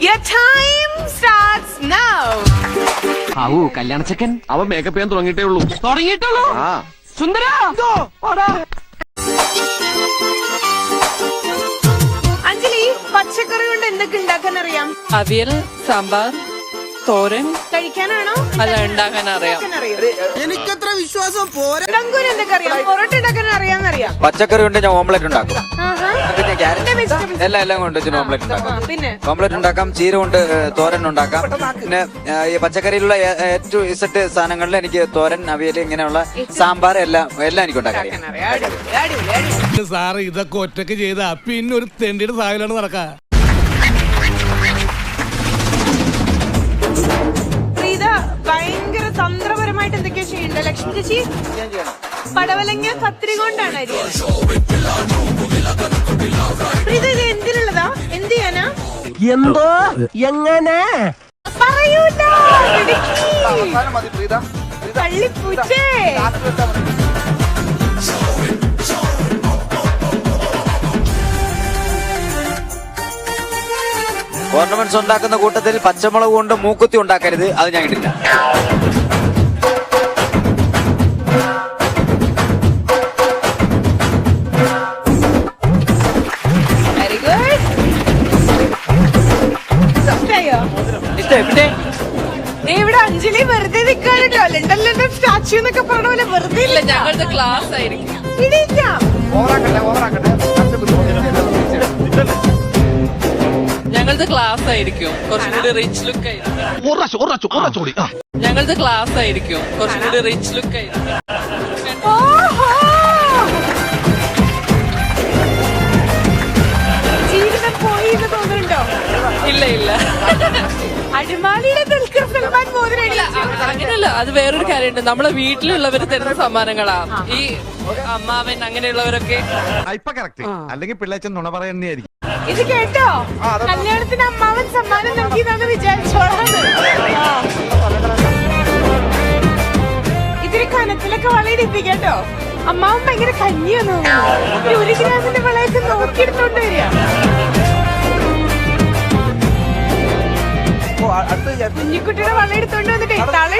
Your time starts now. ആവൂ കല്യാണ ചെക്കൻ അവൻ മേക്കപ്പ് ചെയ്യാൻ തുടങ്ങിയിട്ടേ ഉള്ളൂ. തുടങ്ങിയിട്ടുള്ളൂ? ആ. സുന്ദര. അഞ്ജലി പച്ചക്കറി കൊണ്ട് എന്തൊക്കെ ഉണ്ടാക്കാൻ അറിയാം അവിയൽ സാമ്പാർ തോരൻ? കഴിക്കാനാണോ? അല്ല ഉണ്ടാക്കാൻ അറിയാം എനിക്കത്ര വിശ്വാസം പോരാ. തങ്കൂന് എന്തൊക്കെ അറിയാം? പൊറോട്ട ഉണ്ടാക്കാൻ അറിയാമെന്നറിയാം പച്ചക്കറി കൊണ്ട് ഞാൻ ഓംലെറ്റ് ഉണ്ടാക്കും. പിന്നെ ക്യാരറ്റ് എല്ലാം എല്ലാം കൊണ്ട് വെച്ചിട്ട് ഓംലെറ്റ് ഉണ്ടാക്കാം. പിന്നെ? ഓംലെറ്റ് ഉണ്ടാക്കാം ചീര കൊണ്ട് തോരൻ ഉണ്ടാക്കാം. പിന്നെ ഈ പച്ചക്കറിയിലുള്ള ഏറ്റവും ഇസറ്റ് സാധനങ്ങളിൽ എനിക്ക് തോരൻ അവിയൽ ഇങ്ങനെയുള്ള സാമ്പാർ എല്ലാം എല്ലാം എനിക്ക് ഉണ്ടാക്കാം സാറ് ഇതൊക്കെ ഒറ്റയ്ക്ക് ചെയ്താ പിന്നെ ഒരു തെണ്ടിയുടെ സാഹചര്യമാണ് നടക്കാ. ചേച്ചി? പടവലങ്ങ കത്രി കൊണ്ടാണ് അരി. ഇത് എന്തിനുള്ളതാ? എന്ത് ചെയ്യാനാ? എന്തോ? എങ്ങനെ? പറയൂല. തള്ളിപ്പൂച്ചേ. ഓർണമെന്റ്സ് ഉണ്ടാക്കുന്ന കൂട്ടത്തിൽ പച്ചമുളക് കൊണ്ട് മൂക്കുത്തി ഉണ്ടാക്കരുത് അത് ഞാൻ ഇട്ടില്ല സ്റ്റാച്യു എന്നൊക്കെ പറഞ്ഞ പോലെ വെറുതെ ഇല്ല ഞങ്ങളുടെ ക്ലാസ് ആയിരിക്കും. ഇടിക്കാം ഞങ്ങളുടെ ക്ലാസ് ആയിരിക്കും. കുറച്ചുകൂടി റിച്ച് ലുക്ക് ആയിരിക്കും. ഞങ്ങളുടെ ക്ലാസ് ആയിരിക്കും. കുറച്ചുകൂടി റിച്ച് ലുക്ക് ആയിരിക്കും. അത് വേറൊരു കാര്യമുണ്ട്. നമ്മളെ വീട്ടിലുള്ളവർ തരുന്ന സമ്മാനങ്ങളാ. ഈ അമ്മാവൻ അങ്ങനെയുള്ളവരൊക്കെ. അല്ലെങ്കിൽ പിള്ളേച്ചൻ നുണ പറയുന്നതായിരിക്കും. ഇത് കേട്ടോ? കല്യാണത്തിന് അമ്മാവൻ സമ്മാനം നൽകി എന്നാണ് വിചാരിച്ചോളാം. ഇതിന് കനത്തിലൊക്കെ വളയിടിപ്പിക്കട്ടോ അമ്മാവൻ ഭയങ്കര കഞ്ഞിയാന്ന് ഒരു ഒരു ഗ്രാമിന്റെ വളയൊക്കെ നോക്കിയെടുത്തോണ്ട് വരിക. കുഞ്ഞിക്കുട്ടിയുടെ വളയെടുത്തോണ്ട് വന്നിട്ടേ തള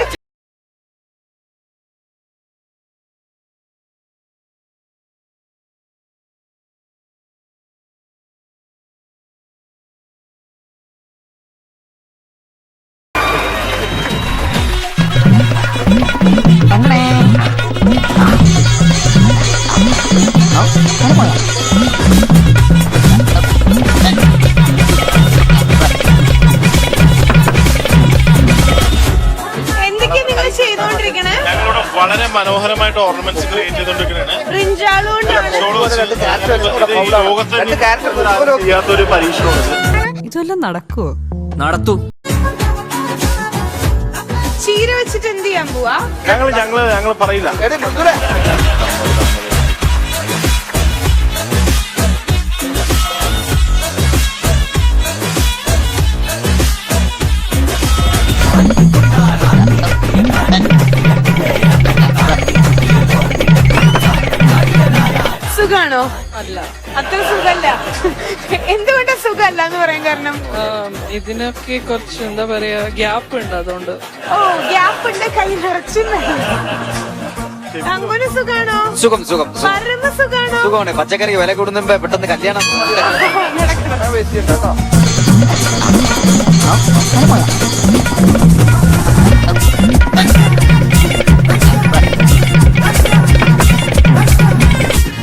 ചെയ്യാത്തൊരു പരീക്ഷണമാണ്. ഇതെല്ലാം നടക്കുവോ? നടത്തും. ചീര വെച്ചിട്ട് എന്ത് ചെയ്യാൻ പോവാ? ഞങ്ങൾ ഞങ്ങൾ ഞങ്ങൾ പറയില്ല. സുഖാണോ? അല്ല. അത്ര സുഖല്ല. എന്തുകൊണ്ടാ സുഖല്ല എന്ന് പറയാൻ കാരണം? ഇതിനൊക്കെ കുറച്ച് എന്താ പറയാ ഗ്യാപ്പ് ഉണ്ട് അതുകൊണ്ട്. ഓ ഗ്യാപ്പ് ഉണ്ട് കൈ നിറച്ചു അങ്ങനെ സുഖാണോ? സുഖം സുഖം. പരമ സുഖാണോ? സുഖമാണ്. പച്ചക്കറി വില കൂടുന്നുമ്പോ പെട്ടെന്ന് കല്യാണം.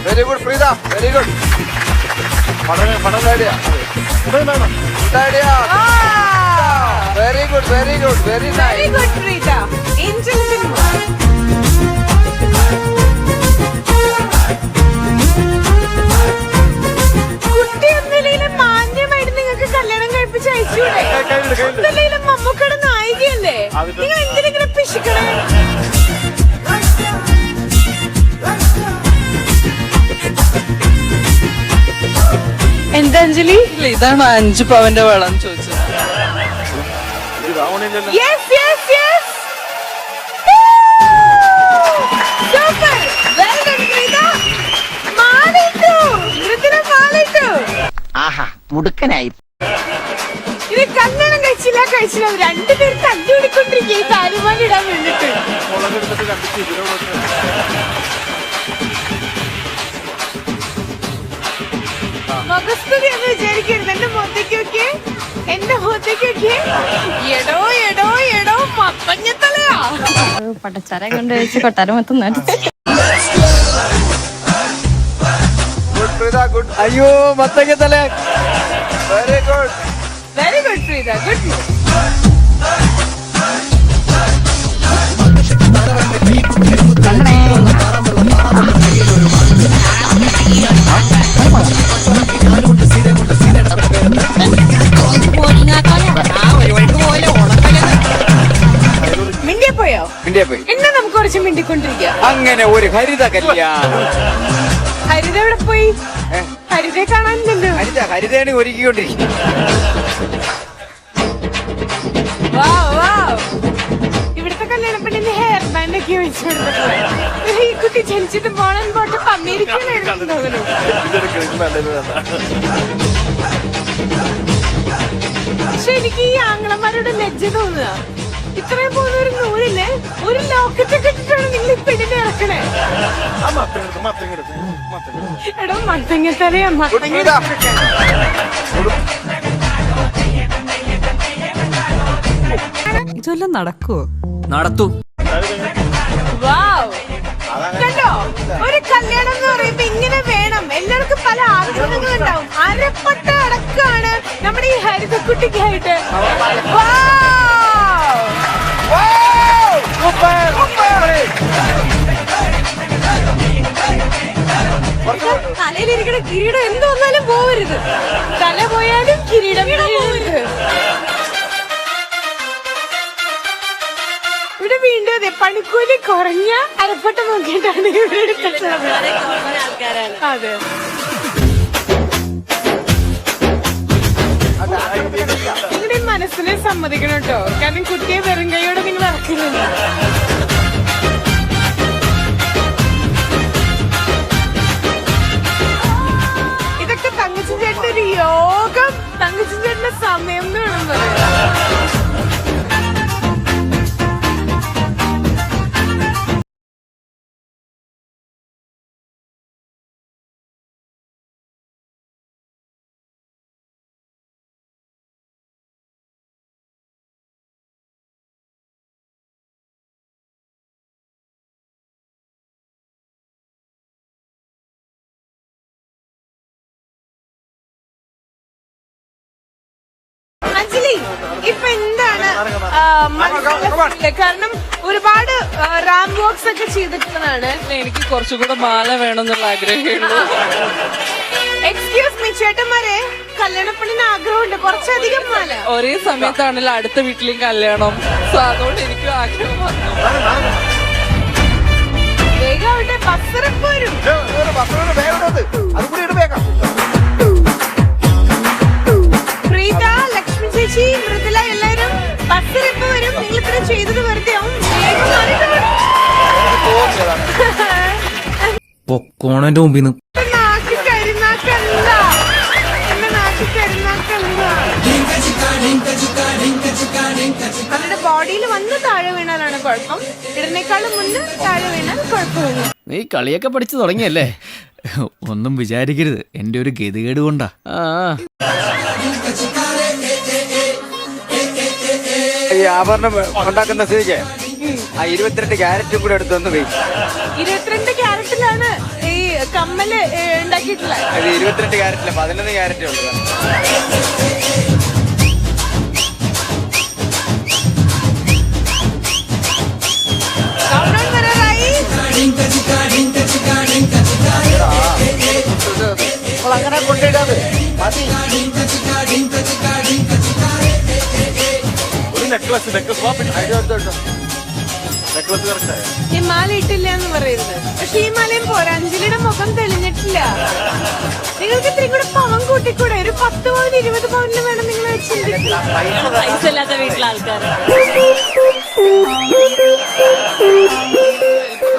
Very good Preetha very good very good very good very very good Preetha intelligent മമ്മൂക്കയുടെ നായികയല്ലേ നിങ്ങൾ എന്തിനെങ്കിലും പിശിക്കണേ എന്താ അഞ്ജലി ഇല്ല ഇതാണ് അഞ്ചു പവന്റെ വളം ചോദിച്ചത്. Yes yes yes super well done Mridula ആഹാ മുടുക്കനായി. ഇത് കല്യാണം കഴിച്ചില്ല കഴിച്ചില്ല. രണ്ടുപേരും തല്ലുപിടിക്കൊണ്ടിരിക്കുക ഈ വേണ്ടിട്ട് മുഖസ്തുതി എന്ന് വിചാരിക്കരുത്. എന്റെ മുഖത്തേക്ക് നോക്കിയേ. എന്റെ മുഖത്തേക്ക് നോക്കിയേ. എടോ എടോ എടോ മത്തഞ്ഞത്തലയാ. പട്ടച്ചാരം കൊണ്ട് വെച്ച് കൊട്ടാരം മൊത്തം ഗുഡ് അയ്യോ മത്തങ്ങ തല very good very good Preetha good മിണ്ടിയെ പോയി എന്നാ നമുക്ക് കുറച്ച് മിണ്ടിക്കൊണ്ടിരിക്കാം. അങ്ങനെ ഒരു ഹരിത കല്യാണം. ഹരിത എവിടെ പോയി? ഹരിതയെ കാണാനില്ലല്ലോ. ഹരിത ഹരിതയാണ്. ഇവിടുത്തെ കല്യാണ പെണ്ണിന് ഹെയർ ബാൻഡ് ഒക്കെ വെച്ച് ഈ കുട്ടി ജനിച്ചിട്ട് മോളൻ പോട്ട് അമേരിക്കയിലായിരുന്നു തോന്നുന്നു. പക്ഷെ എനിക്ക് ഈ ആംഗ്ലന്മാരോട് ലജ്ജ തോന്നുക. ഇത്രയും പോലെ ഒരു നൂലില്ലേ ഒരു ലോക്കറ്റ് ഒക്കെ ഇട്ടിട്ടാണ് നിങ്ങൾ ഈ പെണ്ണിനെ ഇറക്കണേ എടോ മത്തങ്ങത്തലയാ മത്തങ്ങ ഇതെല്ലാം നടക്കുവോ? നടത്തും. വാവ്. കണ്ടോ? ഒരു കല്യാണം എന്ന് പറയുമ്പോ ഇങ്ങനെ വേണം. എല്ലാവർക്കും പല ആഗ്രഹങ്ങളും ഉണ്ടാവും അരപ്പട്ട അടക്കാണ് നമ്മുടെ ഈ ഹരിതക്കുട്ടിക്കായിട്ട്. വാവ്. തലയിലിരിക്കുന്ന കിരീടം എന്ത് വന്നാലും പോവരുത്. തല പോയാലും കിരീടം പോവരുത്. ഇവിടെ വീണ്ടും അതെ പണിക്കൂലി കുറഞ്ഞ അരപ്പട്ട നോക്കിയിട്ടാണ് ഇവിടെ എടുത്തിട്ടുള്ളത്. അതെ നിങ്ങളുടെ മനസ്സിനെ സമ്മതിക്കണം കേട്ടോ. കാരണം കുട്ടിയെ വെറും കൈയോടെ നിങ്ങൾ ഇറക്കുന്നുണ്ട് യോഗം. തങ്കച്ചൻ ചേട്ടന്റെ സമയം എന്ന് വേണം പറയാൻ. അഞ്ജലി ഇപ്പൊ എന്താണ് ആ, കാരണം ഒരുപാട് റാം വോക്സ് ഒക്കെ ചെയ്തിട്ടുള്ളതാണ്. എനിക്ക് കുറച്ചുകൂടെ മാല വേണമെന്നുള്ള ആഗ്രഹമേ ഉള്ളൂ എക്സ്ക്യൂസ് മീ ചേട്ടന്മാരെ കല്യാണപ്പണിന് ആഗ്രഹമുണ്ട്. കുറച്ചധികം മാല. ഒരേ സമയത്താണല്ലോ അടുത്ത വീട്ടിലും കല്യാണം. സോ അതുകൊണ്ട് എനിക്കും ആഗ്രഹം വന്നു. വേഗം അവിടെ ബസ്സിറപ്പ് വരും പ്രീത ചേച്ചി മൃദുല എല്ലാരും ബസ്സിറപ്പ് വരും. നിങ്ങൾ ഇത്ര ചെയ്തത് വെറുതെ ആവും. പൊക്കോണന്റെ മുമ്പിൽ നിന്ന് എന്റെ നാക്ക് കരുനാക്കല്ല എന്റെ നാക്ക് കരുനാക്കല്ല അവരുടെ ബോഡിയിൽ വന്ന് താഴെ വീണാലാണ് കുഴപ്പം. ഇടനേക്കാളും മുന്നേ താഴെ വീണാൽ കുഴപ്പമില്ല. നീ കളിയൊക്കെ പഠിച്ചു തുടങ്ങിയല്ലേ? ഒന്നും വിചാരിക്കരുത്. എന്റെ ഒരു ഗതികേട് കൊണ്ടാ. ആ. ആഭരണം ഉണ്ടാക്കുന്ന സ്ഥിതിക്ക്? ആ ഇരുപത്തിരണ്ട് ക്യാരറ്റും കൂടെ എടുത്തൊന്ന് പോയി ഇരുപത്തിരണ്ട് ക്യാരറ്റിലാണ് ഈ കമ്മൽ ഉണ്ടാക്കിയിട്ടുള്ളത്. അത് ഇരുപത്തിരണ്ട് ക്യാരറ്റില്ല പതിനൊന്ന് ക്യാരറ്റേ ഉള്ളൂ. വരാറായി. അങ്ങനെ കൊണ്ടിടാതെ ഒരു നെക്ലസ് നെക്ലസ് നെക്ലസ് കറക്റ്റായ ഈ മാല ഇട്ടില്ല എന്ന് പറയുന്നത്. പക്ഷെ ഈ മാലയും പോരാ. അഞ്ജലിയുടെ മുഖം തെളിഞ്ഞിട്ടില്ല. നിങ്ങൾക്ക് ഇത്രയും കൂടെ പവൻ കൂട്ടിക്കൂടെ? ഒരു പത്ത് പവൻ ഇരുപത് പവനിൽ വേണം നിങ്ങൾ പൈസ ഇല്ലാത്ത വീട്ടിലെ ആൾക്കാർ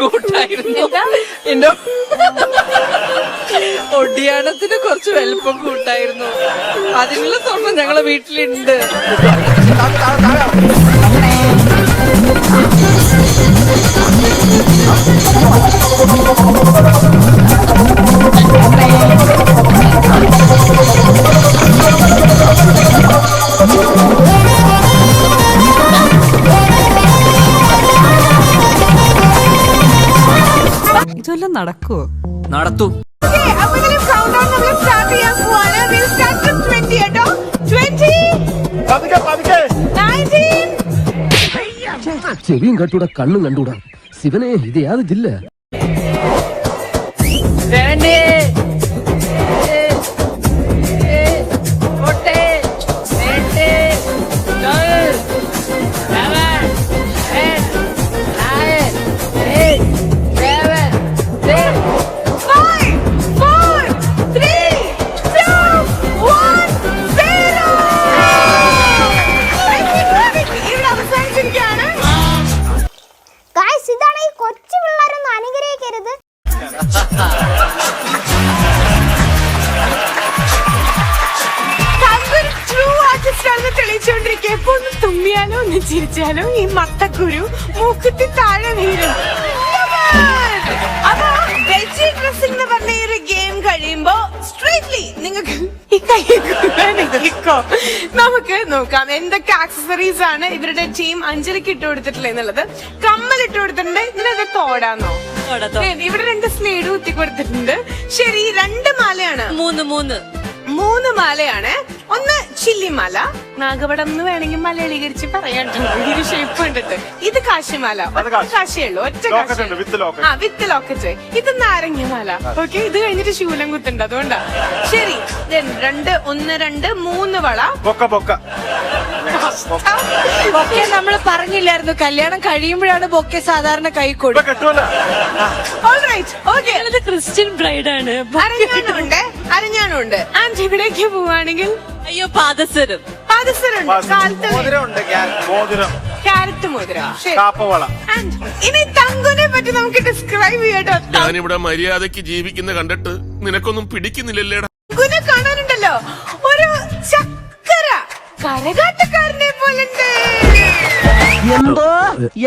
കൂട്ടായിരുന്നു. എന്റെ ഒടിയാണത്തിന് കുറച്ച് വലുപ്പം കൂട്ടായിരുന്നു. അതിനുള്ള സ്വർണം ഞങ്ങളെ വീട്ടിലുണ്ട്. ചെവിയും കട്ടൂടാ കണ്ണും കണ്ടൂടാ. ശിവനെ ഇത് യാത് നിൽക്കോ നമുക്ക് നോക്കാം. എന്തൊക്കെ ആക്സസറീസ് ആണ് ഇവരുടെ ടീം അഞ്ജലിക്ക് ഇട്ട് കൊടുത്തിട്ടില്ല എന്നുള്ളത്. കമ്മൽ ഇട്ട് കൊടുത്തിട്ടുണ്ട്. ഇതിനത് തോടാന്നോ? തോടാ, തോടാ. ഇവിടെ രണ്ട് സ്നേഡ് കുത്തി കൊടുത്തിട്ടുണ്ട്. ശരി രണ്ട് മാലയാണ്. മൂന്ന് മൂന്ന്. മൂന്ന് മാലയാണ്. ഒന്ന് ചില്ലിമാല നാഗപടം എന്ന് വേണമെങ്കിൽ മലയാളീകരിച്ച് പറയാൻ ഈ ഷേപ്പ് കണ്ടിട്ട് ഇത് കാശിമാല കാശിയുള്ളൂ ഒറ്റ കാശിയുണ്ട് കാശി ആ വിത്ത് ലോക്കറ്റ് ഇത് നാരങ്ങമാല ഓക്കെ ഇത് കഴിഞ്ഞിട്ട് ശൂലം കുത്തുണ്ട് അതുകൊണ്ടാ. ശരി then രണ്ട് ഒന്ന് രണ്ട് മൂന്ന് വള. പൊക്ക പൊക്ക. ബൊക്കെ നമ്മൾ പറഞ്ഞില്ലായിരുന്നു. കല്യാണം കഴിയുമ്പോഴാണ് ബൊക്കെ സാധാരണ കൈ കൊടുക്കുന്നത് ക്രിസ്ത്യൻ ബ്രൈഡാണ് അരഞ്ഞാണുണ്ട് അരഞ്ഞാണുണ്ട്. ആൻഡ് ഇവിടേക്ക് പോവാണെങ്കിൽ? അയ്യോ പാദസരം. പാദസരുണ്ട് കാലത്ത് മോതിരമുണ്ട് മോതിരം. ക്യാരറ്റ് മോതിരം ശരി. കാപ്പവള ആൻഡ് ഇനി തങ്കുനെ പറ്റി നമുക്ക് ഡിസ്ക്രൈബ് ചെയ്യട്ടോ. ഞാനിവിടെ മര്യാദയ്ക്ക് ജീവിക്കുന്ന കണ്ടിട്ട് നിനക്കൊന്നും പിടിക്കുന്നില്ലല്ലേടാ. തങ്കുനെ കാണാനുണ്ടല്ലോ ഒരു ചക്കര. കരകാട്ടക്കാരനെ പോലെ എന്തോ?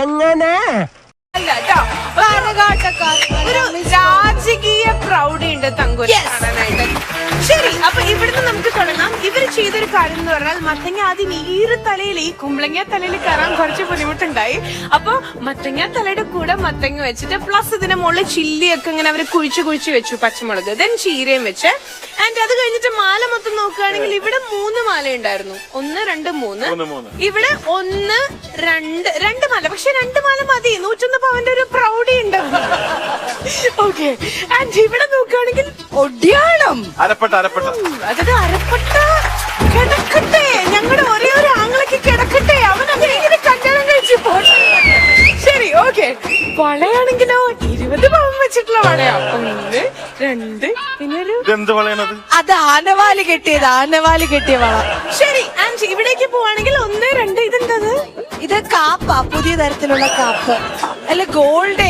എങ്ങനെ? അല്ല ട്ടോ. ഒരു രാജകീയ പ്രൗഢി ഉണ്ട് തങ്കൂരി കാണാനായിട്ട്. ശരി അപ്പൊ ഇവിടുന്ന് നമുക്ക് തുടങ്ങാം. ഇവർ ചെയ്തൊരു കാര്യം എന്ന് പറഞ്ഞാൽ മത്തങ്ങ ആദ്യം ഈ ഒരു തലയിൽ ഈ കുമ്പളങ്ങ തലയിൽ കയറാൻ കുറച്ച് ബുദ്ധിമുട്ടുണ്ടായി. അപ്പൊ മത്തങ്ങ തലയുടെ കൂടെ മത്തങ്ങ വെച്ചിട്ട് പ്ലസ് ഇതിന്റെ മുകളിൽ ചില്ലിയൊക്കെ ഇങ്ങനെ അവർ കുഴിച്ചു കുഴിച്ചു വെച്ചു പച്ചമുളക്. ദെൻ ചീരയും വെച്ച്. ആൻഡ് അത് കഴിഞ്ഞിട്ട് മാല മൊത്തം നോക്കുകയാണെങ്കിൽ ഇവിടെ മൂന്ന് മാല ഉണ്ടായിരുന്നു ഒന്ന് രണ്ട് മൂന്ന്. ഇവിടെ ഒന്ന് രണ്ട് രണ്ട് മാല. പക്ഷെ രണ്ട് മാല മതി. നൂറ്റൊന്ന് പവന്റെ ഒരു പ്രൗഢി ഉണ്ട് ഓക്കെ ആൻഡ് ഇവിടെ നോക്കുകയാണെങ്കിൽ ഒടിയാണം അരപ്പെട്ട അരപ്പെട്ട. അതായത് അരപ്പെട്ട കിടക്കട്ടെ. ഞങ്ങളുടെ ഒരേ ഒരു ആങ്ങളൊക്കെ കിടക്കട്ടെ. അവൻ അങ്ങനെ കല്യാണം കഴിച്ചു പോട്ടെ. ശരി ഓക്കെ വളയാണെങ്കിലോ? ഇരുപത് പവൻ വെച്ചിട്ടുള്ള വളയാ? ഒന്ന് രണ്ട് പിന്നെ ഒരു ഇതെന്ത് വളയണത്? അത് ആനവാലി കെട്ടിയത് ആനവാലി കെട്ടിയ വള. ശരി ആൻഡ് ഇവിടേക്ക് പോവാണെങ്കിൽ ഒന്ന് രണ്ട് ഇതെന്തത് ഇത് കാപ്പാ പുതിയ തരത്തിലുള്ള കാപ്പ്. അല്ല ഗോൾഡ്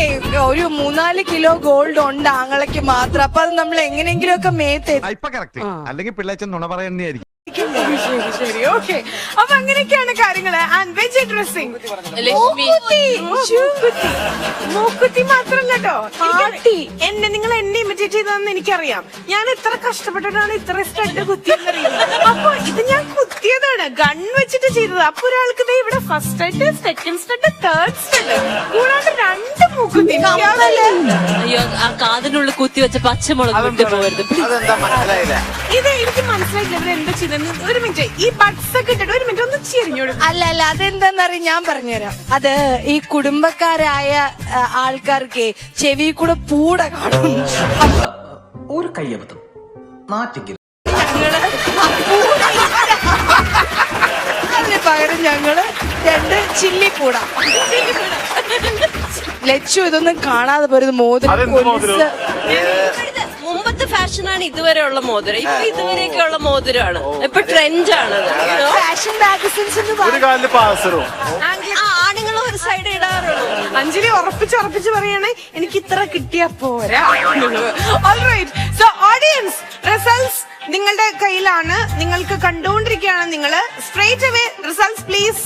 ഒരു മൂന്നാൽ കിലോ ഗോൾഡ് ഉണ്ട് ആങ്ങളയ്ക്ക് മാത്രം. അപ്പൊ അത് നമ്മൾ എങ്ങനെയെങ്കിലും ഒക്കെ മേത്തേ അല്ലെങ്കിൽ പിള്ളേച്ചൻ നുണ പറയുന്നതായിരിക്കും. ശരി ശരി ഓക്കെ. അപ്പൊ അങ്ങനെയൊക്കെയാണ് കാര്യങ്ങൾ. And veg dressing Lakshmi. മൂക്കുത്തി. മാത്രല്ല കേട്ടോ. എന്നെ നിങ്ങൾ എന്നെ ഇമിറ്റേറ്റ് ചെയ്തതെന്ന് എനിക്കറിയാം. ഞാൻ എത്ര കഷ്ടപ്പെട്ടിട്ടാണ് ഇത്ര സ്റ്റഡ് കുത്തിയെന്നറിയാം അപ്പൊ ഇത് ഞാൻ കുത്തിയതാണ്. ഗൺ വെച്ചിട്ട് ചെയ്തത്. അപ്പൊ ഒരാൾക്ക് ദേ ഇവിടെ first stud second stud third stud കൂടാണ്ട് രണ്ട് മൂക്കുത്തി. അയ്യോ ആ കാതിനുള്ളിൽ കുത്തി വെച്ച പച്ചമുളക് പോകരുത്. ഇത് എനിക്ക് മനസ്സിലായില്ല ഇവർ എന്താ ചെയ്തെന്ന് ഒരു മിനിറ്റ്. ഈ ബഡ്സ് ഒക്കെ ഇട്ടിട്ട് ഒരു മിനിറ്റ് ഒന്ന് ചെരിഞ്ഞോളൂ. അല്ല അല്ല അതെന്താന്നറിയ ഞാൻ പറഞ്ഞുതരാം. അത് ഈ കുടുംബക്കാരായ ആ, ആൾക്കാർക്ക് ചെവി കൂടെ പൂട കാണും. ഒരു കയ്യബദ്ധം. നാറ്റിക്കൽ ഞങ്ങൾ ആ പൂട അതിന് പകരം ഞങ്ങൾ രണ്ട് ചില്ലി കൂട ലച്ചു ഇതൊന്നും കാണാതെ പോരുത് മോതിരം അതെന്ത് മോതിരം? കൊലുസ് മുമ്പത്തെ ഫാഷനാണ് ഇതുവരെ ഉള്ള മോതിരം. ഇപ്പൊ ഇതുവരെയൊക്കെ ഉള്ള മോതിരമാണ് ഇപ്പൊ ട്രെൻഡ് ആണ് ഫാഷൻ മാഗസിൻസ് എന്ന് ഒരു പാസറും. ആണുങ്ങൾ ഒരു സൈഡ് ഇടാറുള്ളൂ അഞ്ജലി ഉറപ്പിച്ച് ഉറപ്പിച്ച് പറയണേ എനിക്ക് ഇത്ര കിട്ടിയാ പോരാ. ഓൾറൈറ്റ് സോ ഓഡിയൻസ് റിസൾട്ട്സ് നിങ്ങളുടെ കയ്യിലാണ്. നിങ്ങൾക്ക് കണ്ടുകൊണ്ടിരിക്കുകയാണ് നിങ്ങൾ സ്ട്രേറ്റ് അവേ റിസൾട്ട്സ് പ്ലീസ്